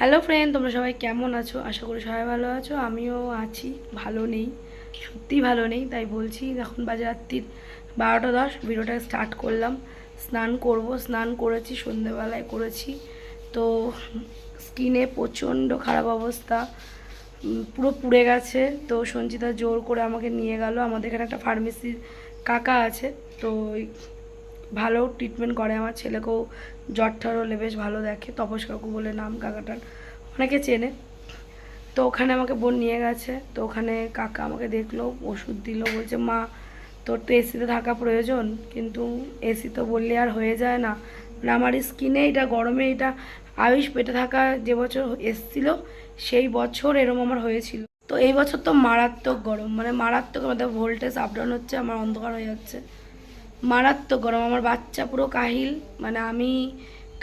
Hello friend তোমরা সবাই কেমন আছো? আশা করি সবাই ভালো আছো। আমিও আছি, ভালো নেই সত্যি ভালো নেই। তাই বলছি, এখন বাজে রাত্রির বারোটা দশ, ভিডিওটা স্টার্ট করলাম। স্নান করব, স্নান করেছি, সন্ধেবেলায় করেছি। তো স্কিনে প্রচণ্ড খারাপ অবস্থা পুরো পুড়ে গেছে। তো সঞ্চিতা জোর করে আমাকে নিয়ে গেল। আমাদের এখানে একটা ফার্মেসির কাকা আছে, তো ভালো ট্রিটমেন্ট করে। আমার ছেলেকেও জ্বর ঠর হলে বেশ ভালো দেখে। তপস কাকু বলে নাম, কাকাটার। অনেকে চেনে। তো ওখানে আমাকে বোন নিয়ে গেছে। তো ওখানে কাকা আমাকে দেখল, ওষুধ দিল, বলছে, মা, তোর তো এসিতে থাকা প্রয়োজন। কিন্তু এসি তো বললে আর হয়ে যায় না। মানে আমার স্কিনে এটা, গরমে এটা আয়ুষ পেটে থাকা যে বছর এসছিল, সেই বছর এরম আমার হয়েছিল। তো এই বছর তো মারাত্মক গরম। মানে মারাত্মক আমাদের ভোল্টেজ আপ ডাউন হচ্ছে, আমার অন্ধকার হয়ে যাচ্ছে। মারাত্মক গরম আমার বাচ্চা পুরো কাহিল। মানে আমি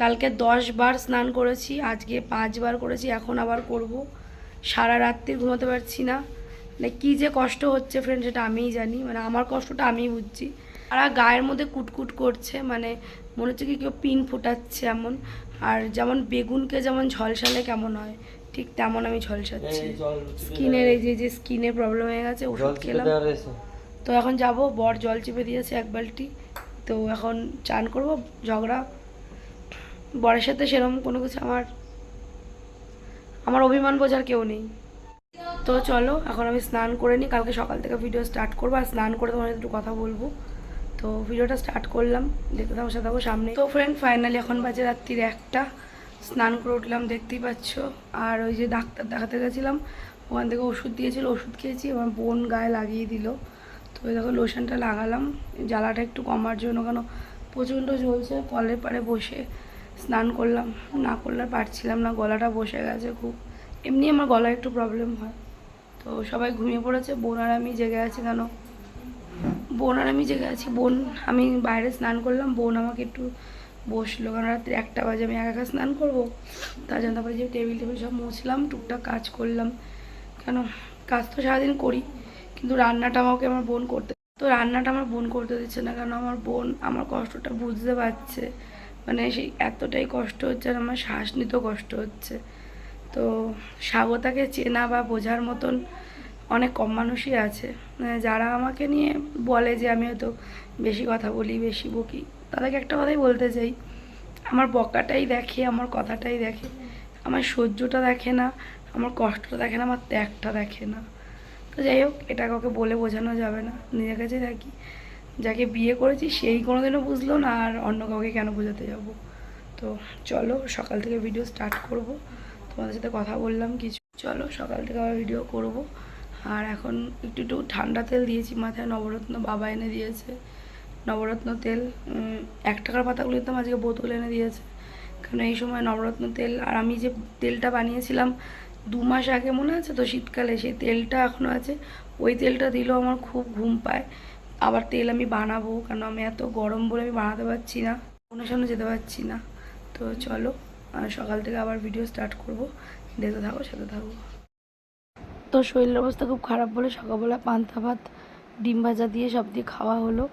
কালকে দশ বার স্নান করেছি আজকে পাঁচবার করেছি এখন আবার করব। সারা রাত্রি ঘুমাতে পারছি না। মানে কী যে কষ্ট হচ্ছে ফ্রেন্ড সেটা আমিই জানি। মানে আমার কষ্টটা আমিই বুঝছি। আর গায়ের মধ্যে কুটকুট করছে মানে মনে হচ্ছে কি কেউ পিন ফুটাচ্ছে এমন। আর যেমন বেগুনকে যেমন ঝলসালে কেমন হয় ঠিক তেমন আমি ঝলসাচ্ছি। স্কিনের এই যে যে স্কিনের প্রবলেম হয়ে গেছে ওষুধ খেলাম। তো এখন যাব, বর জল চেপে দিয়েছে এক বালটি তো এখন চান করব, ঝগড়া। বরের সাথে সেরকম কোনো কিছু আমার আমার অভিমান বোঝার কেউ নেই। তো চলো, এখন আমি স্নান করে নিই, কালকে সকাল থেকে ভিডিও স্টার্ট করব, আর স্নান করে তোমার একটু কথা বলব। তো ভিডিওটা স্টার্ট করলাম, দেখতে থাকো, সাথে সামনে। তো ফ্রেন্ড ফাইনালি এখন বাজে রাত্রির একটা। স্নান করে উঠলাম, দেখতেই পাচ্ছ। আর ওই যে ডাক্তার দেখাতে গেছিলাম, ওখান থেকে ওষুধ দিয়েছিল, ওষুধ খেয়েছি, আমার বোন গায়ে লাগিয়ে দিল। তো দেখো লোশনটা লাগালাম, জ্বালাটা একটু কমার জন্য, কেন প্রচণ্ড জ্বলছে কলের পাড়ে বসে স্নান করলাম, না করলে পারছিলাম না, গলাটা বসে গেছে খুব। এমনি আমার গলায় একটু প্রবলেম হয়। তো সবাই ঘুমিয়ে পড়েছে, বোন আর আমি জেগে আছি, কেন? বোন আর আমি জেগে আছি, বোন, আমি বাইরে স্নান করলাম, বোন আমাকে একটু বসল কারণ রাত্রি একটা বাজে, আমি একা একা স্নান করব? তার জন্য তারপরে যে টেবিল টেবিল সব মুছলাম, টুকটাক কাজ করলাম, কেন? কাজ তো সারাদিন করি। কিন্তু রান্নাটা আমাকে আমার বোন করতে তো রান্নাটা আমার বোন করতে দিচ্ছে না কারণ আমার বোন আমার কষ্টটা বুঝতে পারছে। মানে সেই এতটাই কষ্ট হচ্ছে আর আমার শ্বাস নিতেও কষ্ট হচ্ছে। তো স্বাগতাকে চেনা বা বোঝার মতন অনেক কম মানুষই আছে। মানে যারা আমাকে নিয়ে বলে যে আমি হয়তো বেশি কথা বলি, বেশি বকি, তাদেরকে একটা কথাই বলতে চাই, আমার বকাটাই দেখে, আমার কথাটাই দেখে, আমার সহ্যটা দেখে না, আমার কষ্টটা দেখে না, আমার ত্যাগটা দেখে না। তো যাই হোক, এটা কাউকে বলে বোঝানো যাবে না। নিজের কাছে থাকি। যাকে বিয়ে করেছি, সেই কোনোদিনও বুঝলো না, আর অন্য কাউকে কেন বোঝাতে যাব? তো চলো, সকাল থেকে ভিডিও স্টার্ট করব। তোমাদের সাথে কথা বললাম কিছু। চলো, সকাল থেকে আবার ভিডিও করব। আর এখন একটু একটু ঠান্ডা তেল দিয়েছি মাথায়। নবরত্ন বাবা এনে দিয়েছে। নবরত্ন তেল এক টাকার পাতাগুলো দিতাম আজকে বোতল এনে দিয়েছে। কারণ এই সময় নবরত্ন তেল, আর আমি যে তেলটা বানিয়েছিলাম দু মাস আগে মনে আছে তো শীতকালে, সেই তেলটা এখনও আছে। ওই তেলটা দিলেও আমার খুব ঘুম পায়। আবার তেল আমি বানাবো কারণ আমি এত গরম বলে আমি বানাতে পারছি না। ওনার সামনে যেতে পারছি না। তো চলো সকাল থেকে আবার ভিডিও স্টার্ট করব। দেখতে থাকো, সাথে থাকো। তো শরীরের অবস্থা খুব খারাপ বলে সকালবেলা পান্তা ভাত, ডিম ভাজা দিয়ে সব দিয়ে খাওয়া হলো।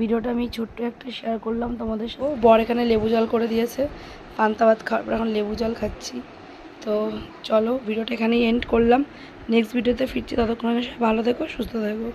ভিডিওটা আমি ছোট্ট একটা শেয়ার করলাম তোমাদের সাথে। বর এখানে লেবু জল করে দিয়েছে। পান্তা ভাত খাওয়ার এখন লেবু জল খাচ্ছি। তো চলো ভিডিওটা এখানেই এন্ড করলাম। নেক্সট ভিডিওতে ফিরছি, ততক্ষণ সবাই ভালো থেকো, সুস্থ থেকো।